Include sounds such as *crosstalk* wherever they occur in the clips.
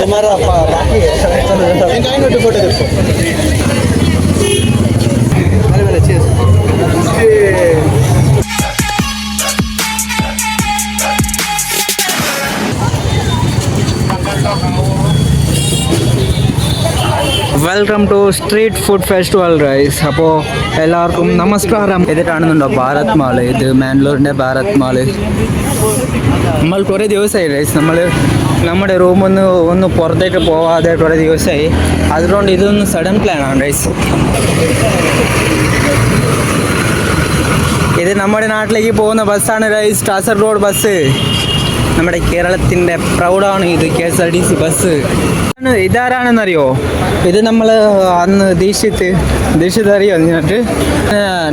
तुम्हारा बाकी है चलो फोटो देखो welcome to street food festival guys അപ്പോൾ എല്ലാവർക്കും നമസ്കാരം. ഇത് കാണുന്നുണ്ടോ ഭാരത് മാൾ ഇത് മാംഗ്ലൂരിന്റെ ഭാരത് മാൾ നമ്മൾ കുറേ ദിവസമായി റൈസ് നമ്മൾ നമ്മുടെ റൂമൊന്ന് ഒന്ന് പുറത്തേക്ക് പോവാതെ കുറേ ദിവസമായി. അതുകൊണ്ട് ഇതൊന്ന് സഡൻ പ്ലാനാണ് റൈസ് ഇത് നമ്മുടെ നാട്ടിലേക്ക് പോകുന്ന ബസ്സാണ് റൈസ് കാസർഗോഡ് ബസ് നമ്മുടെ കേരളത്തിന്റെ പ്രൗഡാണ് ഇത് K S R T C bus. ഇതാരാണെന്നറിയോ? ഇത് നമ്മൾ അന്ന് ദീക്ഷിത്ത് ദീക്ഷിത് അറിയോ എന്നിട്ട്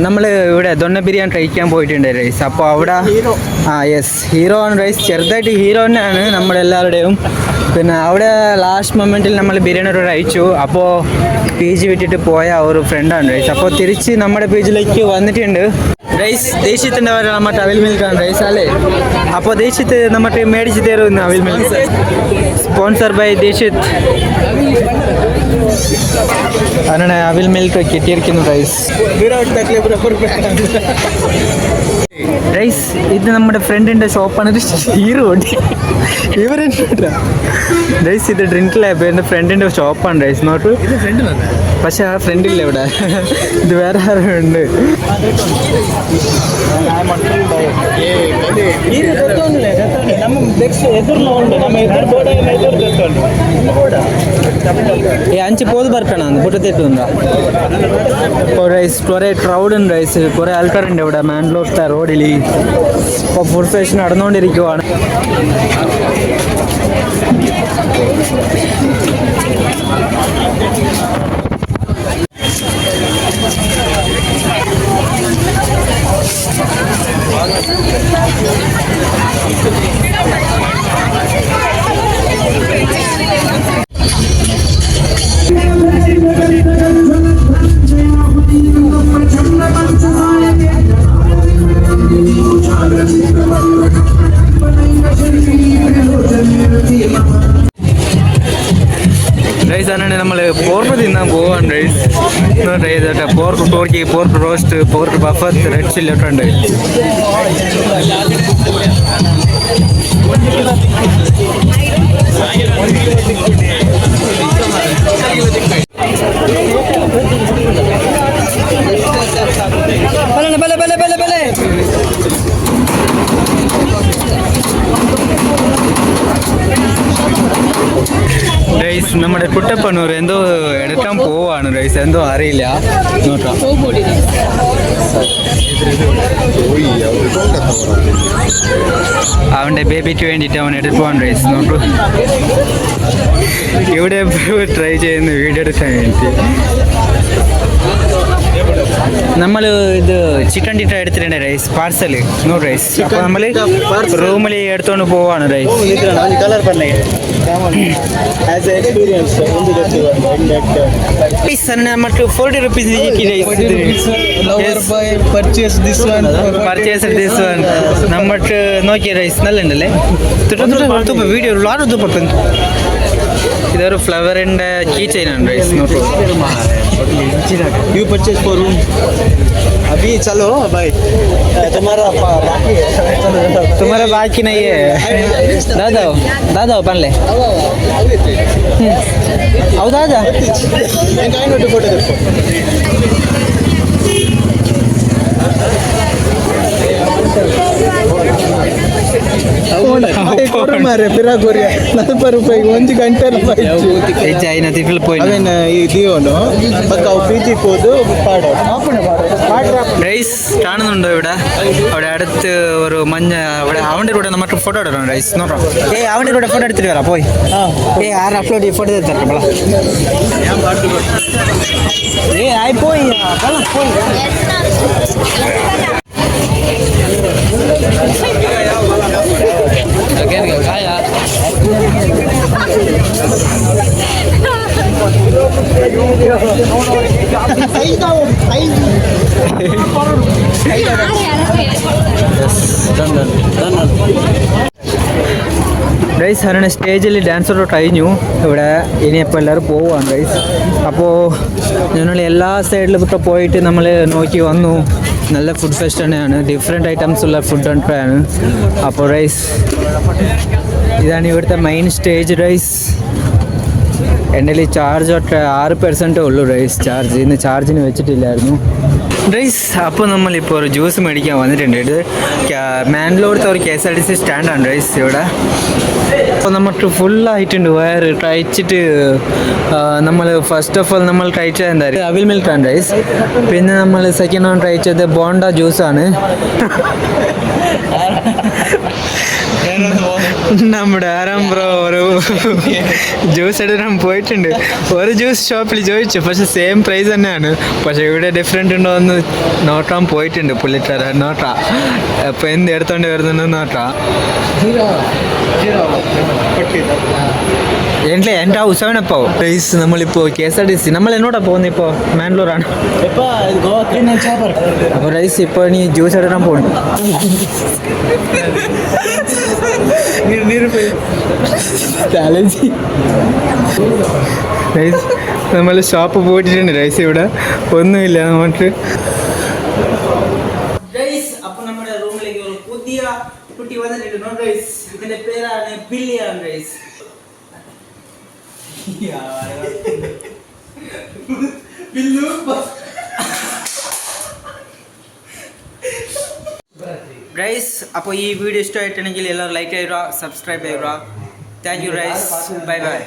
നമ്മൾ ഇവിടെ ദൊണ്ണ ബിരിയാണി കഴിക്കാൻ പോയിട്ടുണ്ട് റൈസ് അപ്പോൾ അവിടെ ആ യെസ് ഹീറോ ആണ് റൈസ് ചെറുതായിട്ട് ഹീറോ തന്നെയാണ് നമ്മളെല്ലാവരുടെയും. പിന്നെ അവിടെ ലാസ്റ്റ് മൊമെന്റിൽ നമ്മൾ ബിരിയാണി ഒരു അയച്ചു. അപ്പോൾ പി ജി വിട്ടിട്ട് പോയ ഒരു ഫ്രണ്ടാണ് റൈസ് അപ്പോൾ തിരിച്ച് നമ്മുടെ പേജിലേക്ക് വന്നിട്ടുണ്ട്. ರೈಸ್, ದೇಶಿ ತಿಂಡವರ ನಮ್ಮ ಟ್ರಾವೆಲ್ ಮಿಲ್ಕ್ ಅಂದ್ರೆ ರೈಸ್ ಅಲ್ಲಿ. ಅಪ್ಪ ದೇಶಿತ್ ನಮ್ಮ ಟೀಮ್ ಮೇಡಿಸಿದೆ ಇರೋ ನಾವಿಲ್ ಮಿಲ್ಕ್ ಸ್ಪಾನ್ಸರ್ ಬೈ ದೇಶಿತ್. ಅಣ್ಣ ಅವಿಲ್ ಮಿಲ್ಕ್ ಕಿಟ್ಟಿರ್ ಕಿನ್ ರೈಸ್. ಬಿರಾಟ್ ತಕ್ಲೆ ಬರ ಪರ್ಫೆಕ್ಟ್ ರೈಸ್ ಇದ ನಮ್ಮ ಫ್ರೆಂಡ್ ಇಂದ ಶಾಪ್ ಅನ್ನ ಇರು ಇವರೇನ್ ರೈಸ್ ಇದೆ ಡ್ರಿಂಕ್ ಲ್ಯಾಬ್ ಇಂದ ಫ್ರೆಂಡ್ ಇಂದ ಶಾಪ್ ಅನ್ನ ರೈಸ್ ನೋಟ್ ಇದು ಫ್ರೆಂಡ್ ಅಲ್ಲ പക്ഷെ ആ ഫ്രണ്ടില്ല ഇവിടെ. ഇത് വേറെ ആരും ഉണ്ട്. ಅಂಚೆ ಪೋದು ಬರ್ಕಣ ಅಂದ್ ಪುಟ್ಟ ತೆಟ್ಟು ಉಂದ ರೈಸ್ ಕೊರೆ ಕ್ರೌಡ್ ಉಂಡ್ ರೈಸ್ ಕೊರೆ ಆൾക്കാർ ഉണ്ട് ഇവിടെ മാംഗ്ലൂർത്തെ റോഡിൽ ഇപ്പോൾ ഫുൾ ഫേഷൻ നടന്നുകൊണ്ടിരിക്കുവാണ്. Thank പോർക്ക് തിന്നാൻ പോവാണ് rice rice pork turkey pork roast pork ബഫത്ത് റെഡ് ചില്ലി ഒക്കെ നമ്മുടെ കുട്ടപ്പനൂർ എന്തോ എടുക്കാൻ പോവാണ് റൈസ് എന്തോ അറിയില്ല. നോക്കാം. അവന്റെ ബേബിക്ക് വേണ്ടിയിട്ട് അവൻ എടുപ്പാൻ റൈസ് നോക്കൂ. ഇവിടെ ട്രൈ ചെയ്യുന്ന വീഡിയോ എടുക്കാൻ വേണ്ടി. നമ്മൾ ഇത് ചിക്കൻ ടിറ്റ എടുത്തിട്ടുണ്ട് റൈസ് പാർസൽ നൂറ് റൈസ് അപ്പൊ നമ്മൾ റൂമിൽ എടുത്തുകൊണ്ട് പോവാണ് റൈസ് കളർ പറഞ്ഞേ. ಆಸ್ ಎಕ್ಸ್ಪೀರಿಯನ್ಸ್ ಒಂದು ಗೊತ್ತಿಲ್ಲ ಸರ್ ಮತ್ತು forty rupees purchase this one purchase this one ನಮ್ಮ ನೋಕಿ ರೈಸ್ ನಲ್ಲೇ ತುಪ್ಪ ವಿಡಿಯೋ ಲಾರು ತುಪ್ಪ ഇതൊരു ഫ്ലവറിൻ്റെ കീ ചെയിൻ ആണ് guys you purchase for room अभी चलो भाई तुम्हारा बाकी तुम्हारा बाकी नहीं है दादा दादा बन ले ಹೌದಾ ಫೋಟೋ ತೆಗೆದು ಮಾರೆ ಪಿರಾಗೋರಿಯ ನಲವತ್ತು ರೂಪಾಯಿ ಒಂದು ಗಂಟೆ ರೂಪಾಯಿ ചൈന തിരിൽ പോയി ಅವೇನು ಈ ದಿಯೋನು ಪಕ್ಕ ಅವು ಪ್ರೀತಿ ಹೋದು ಪಾಡು റൈസ് കാണുന്നുണ്ടോ ഇവിടെ അവിടെ അടുത്ത് ഒരു മഞ്ഞ അവിടെ അവൻ്റെ കൂടെ നമുക്ക് ഫോട്ടോ എടുക്കണം റൈസ് നോക്കാം ഏ അവൻ്റെ കൂടെ ഫോട്ടോ എടുത്തിട്ട് വരാം പോയി ഏ ആര് അപ്ലോഡ് ഫോട്ടോ എടുത്തിട്ട് ഏ ആയി പോയി പോയി ഗൈസ് അങ്ങനെ സ്റ്റേജിൽ ഡാൻസറോ കഴിഞ്ഞു. ഇവിടെ ഇനിയിപ്പോൾ എല്ലാവരും പോവുകയാണ് ഗൈസ് അപ്പോൾ ഞങ്ങൾ എല്ലാ സൈഡിലും പോയിട്ട് നമ്മൾ നോക്കി വന്നു. നല്ല ഫുഡ് ഫെസ്റ്റ് തന്നെയാണ്. ഡിഫറെന്റ് ഐറ്റംസ് ഉള്ള ഫുഡ് ആണ്. അപ്പോൾ റൈസ് ഇതാണ് ഇവിടുത്തെ മെയിൻ സ്റ്റേജ് റൈസ് എന്റെ ചാർജ് ഒട്ട് ആറ് പെർസെന്റേ ഉള്ളൂ റൈസ് ചാർജ് ഇന്ന് ചാർജിന് വെച്ചിട്ടില്ലായിരുന്നു. റൈസ് അപ്പോൾ നമ്മളിപ്പോൾ ഒരു ജ്യൂസ് മേടിക്കാൻ വന്നിട്ടുണ്ട്. ഇത് മാൻഡ്ലോടത്തെ ഒരു K S R T C സ്റ്റാൻഡാണ് ഡ്രൈസ് ഇവിടെ. അപ്പോൾ നമുക്ക് ഫുള്ളായിട്ടുണ്ട് വയറ് കഴിച്ചിട്ട് നമ്മൾ ഫസ്റ്റ് ഓഫ് ഓൾ നമ്മൾ കഴിച്ചത് എന്താ അവിൽ മിൽക്കാണ് റൈസ് പിന്നെ നമ്മൾ സെക്കൻഡ് ഓൺ കഴിച്ചത് ബോണ്ട ജ്യൂസാണ് നമ്മുടെ ആരാം ബ്രോ ഒരു ജ്യൂസ് എടുക്കാൻ പോയിട്ടുണ്ട് ഒരു ജ്യൂസ് ഷോപ്പിൽ ചോദിച്ചു പക്ഷെ സെയിം പ്രൈസ് തന്നെയാണ് പക്ഷെ ഇവിടെ ഡിഫറെന്റ് ഉണ്ടോ എന്ന് നോട്ടാൻ പോയിട്ടുണ്ട് പുള്ളിക്കാരൻ നോട്ടാ അപ്പൊ എന്ത് എടുത്തോണ്ട് വരുന്നുണ്ട് നോട്ടാ എന്റെ എന്റെ ഉത്സവനപ്പോ പ്ലീസ് നമ്മളിപ്പോ K S R T C നമ്മൾ എന്നോടാ പോകുന്നത് ഇപ്പോൾ മാംഗ്ലൂരാണ് അപ്പോൾ റൈസ് ഇപ്പോൾ ഇനി ജ്യൂസ് എടുക്കാൻ പോകുന്നു നമ്മൾ ഷോപ്പ് പോയിട്ടുണ്ട് റൈസ് ഇവിടെ ഒന്നുമില്ല നമുക്ക് റൈസ് അപ്പോൾ നമ്മുടെ ഒരു വന്നിട്ടുണ്ട്. റൈസ് *laughs* അപ്പോൾ ഈ വീഡിയോ ഇഷ്ടമായിട്ടുണ്ടെങ്കിൽ എല്ലാവരും ലൈക്ക് ചെയ്യുക സബ്സ്ക്രൈബ് ചെയ്യുക. Thank you guys bye bye